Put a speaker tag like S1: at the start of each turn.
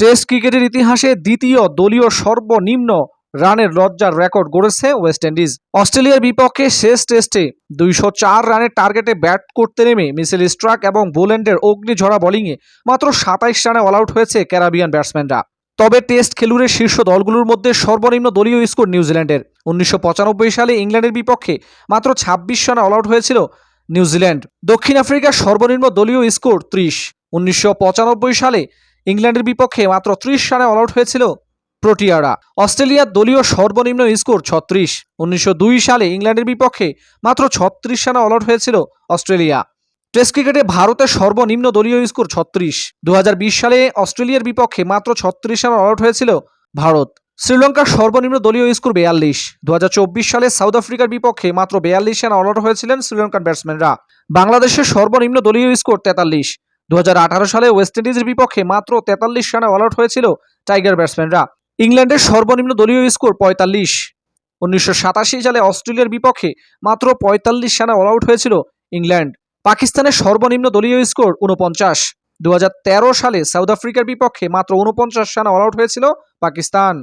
S1: Test ক্রিকেটের ইতিহাসে দ্বিতীয় দলীয় সর্বনিম্ন রানের লজ্জার রেকর্ড গড়েছে ওয়েস্ট ইন্ডিজ। অস্ট্রেলিয়ার বিপক্ষে শেষ টেস্টে দুইশো চার রানের টার্গেটে ব্যাট করতে নেমে মিসেল স্ট্রাক এবং বোল্যান্ডের অগ্নিঝরা বোলিংয়ে মাত্র সাতাইশ রানে অল আউট হয়েছে ক্যারাবিয়ান ব্যাটসম্যানরা। তবে টেস্ট খেলুড়ের শীর্ষ দলগুলোর মধ্যে সর্বনিম্ন দলীয় স্কোর নিউজিল্যান্ডের। উনিশশো পঁচানব্বই সালে ইংল্যান্ডের বিপক্ষে মাত্র ছাব্বিশ রানে অল আউট হয়েছিল নিউজিল্যান্ড। দক্ষিণ আফ্রিকার সর্বনিম্ন দলীয় স্কোর ত্রিশ। উনিশশো সালে ইংল্যান্ডের বিপক্ষে মাত্র ত্রিশ রানে অল আউট হয়েছিল প্রোটিয়ারা। অস্ট্রেলিয়ার দলীয় সর্বনিম্ন স্কোর ছত্রিশ। উনিশশো সালে ইংল্যান্ডের বিপক্ষে মাত্র ছত্রিশ রানে অল আউট হয়েছিল অস্ট্রেলিয়া। টেস্ট ক্রিকেটে ভারতের সর্বনিম্ন দলীয় স্কোর ছত্রিশ। দু সালে অস্ট্রেলিয়ার বিপক্ষে মাত্র ছত্রিশ রানে অল আউট হয়েছিল ভারত। শ্রীলঙ্কার সর্বনিম্ন দলীয় স্কোর বেয়াল্লিশ। দু হাজার চব্বিশ সালে সাউথ আফ্রিকার বিপক্ষে মাত্র বেয়াল্লিশ রানে অল আউট হয়েছিলেন শ্রীলঙ্কান ব্যাটসম্যানরা। বাংলাদেশের সর্বনিম্ন দলীয় স্কোর তেতাল্লিশ। দু হাজার আঠারো সালে ওয়েস্ট ইন্ডিজের বিপক্ষে মাত্র তেতাল্লিশ রানে অল আউট হয়েছিল টাইগার ব্যাটসম্যানরা। ইংল্যান্ডের সর্বনিম্ন দলীয় স্কোর পঁয়তাল্লিশ। উনিশশো সালে অস্ট্রেলিয়ার বিপক্ষে মাত্র পঁয়তাল্লিশ রানে অল আউট হয়েছিল ইংল্যান্ড। পাকিস্তানের সর্বনিম্ন দলীয় স্কোর উনপঞ্চাশ দু সালে সাউথ আফ্রিকার বিপক্ষে মাত্র উনপঞ্চাশ রানে অল আউট হয়েছিল পাকিস্তান।